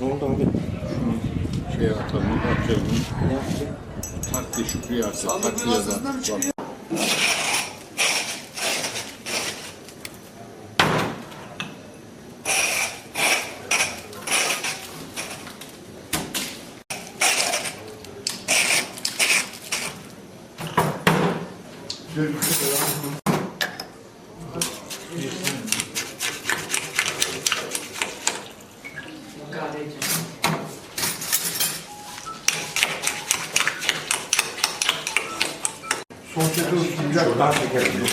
Ne oldu abi? Şey atalım, atıyorum. Ne yaptı? Takti Şükrü artık. Takti yazar. Bak. Sohbeti sunacak. Daha çekelim.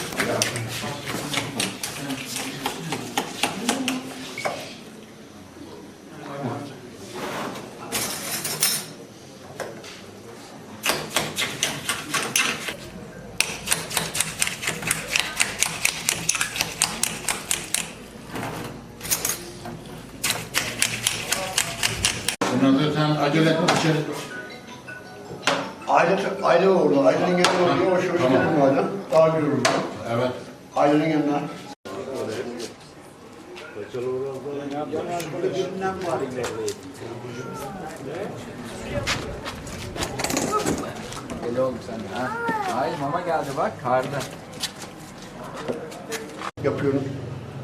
Buna da sen acele et. Aile, aile orada. Ailenin yanına orada. Yavaş yavaş Tamam. gidelim aile. Daha güzel olur. Evet. Ailenin yanına. Deli oldum sen. Ha? Ay mama geldi bak karda. yapıyoruz.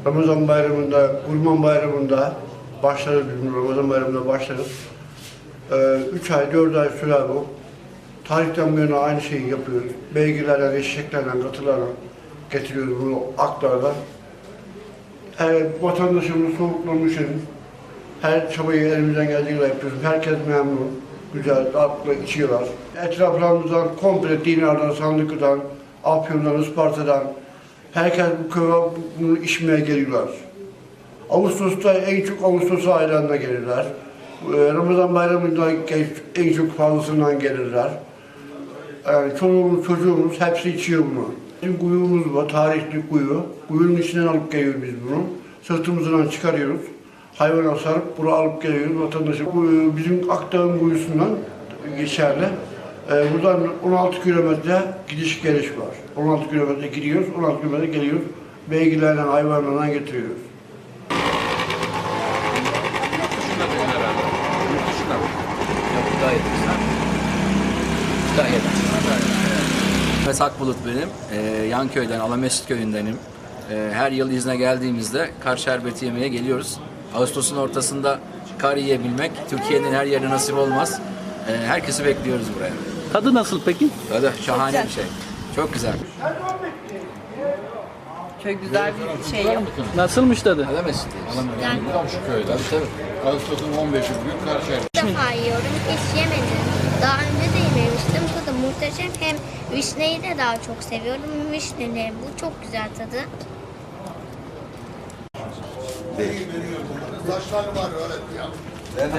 Ramazan bayramında, Kurban bayramında başlarız bizim Ramazan bayramında başlarız. Ee, üç ay, dört ay sürer bu. Tarihten bu yana aynı şeyi yapıyoruz. Beygirlerle, eşeklerle, katılarla getiriyoruz bunu aktardan. Her vatandaşımız soğuklanmış her çabayı elimizden geldiğiyle yapıyoruz. Herkes memnun, güzel, tatlı içiyorlar. Etraflarımızdan komple Dinar'dan, Sandıklı'dan, Afyon'dan, Isparta'dan herkes bu köye bunu içmeye geliyorlar. Ağustos'ta en çok Ağustos aylarında gelirler. Ee, Ramazan bayramında en çok fazlasından gelirler. Yani çoluğumuz, çocuğumuz hepsi içiyor bunu. Bizim kuyumuz var, tarihli kuyu. Kuyunun içinden alıp geliyoruz biz bunu. Sırtımızdan çıkarıyoruz. Hayvana sarıp bunu alıp geliyoruz vatandaşa. Bizim Akdağ'ın kuyusundan geçerli. Ee, buradan 16 kilometre gidiş geliş var. 16 kilometre gidiyoruz, 16 kilometre geliyoruz. Beygirlerle, hayvanlarla getiriyoruz. Gayet güzel. Gayet. Mehmet Akbulut benim. Ee, Yanköy'den, Alamesut köyündenim. Ee, her yıl izne geldiğimizde kar şerbeti yemeye geliyoruz. Ağustos'un ortasında kar yiyebilmek Türkiye'nin her yerine nasip olmaz. Ee, herkesi bekliyoruz buraya. Tadı nasıl peki? Böyle şahane bir şey. Çok güzel. Şöyle güzel bir şey. Nasılmış tadı? Alamesut'tayız. Komşu köyden. Tabii tabii. Ağustos'un 15'i bugün karşı İlk defa yiyorum. Hiç yemedim. Daha önce de yememiştim. Tadı muhteşem. Hem vişneyi de daha çok seviyorum. Vişneli. Bu çok güzel tadı. Evet.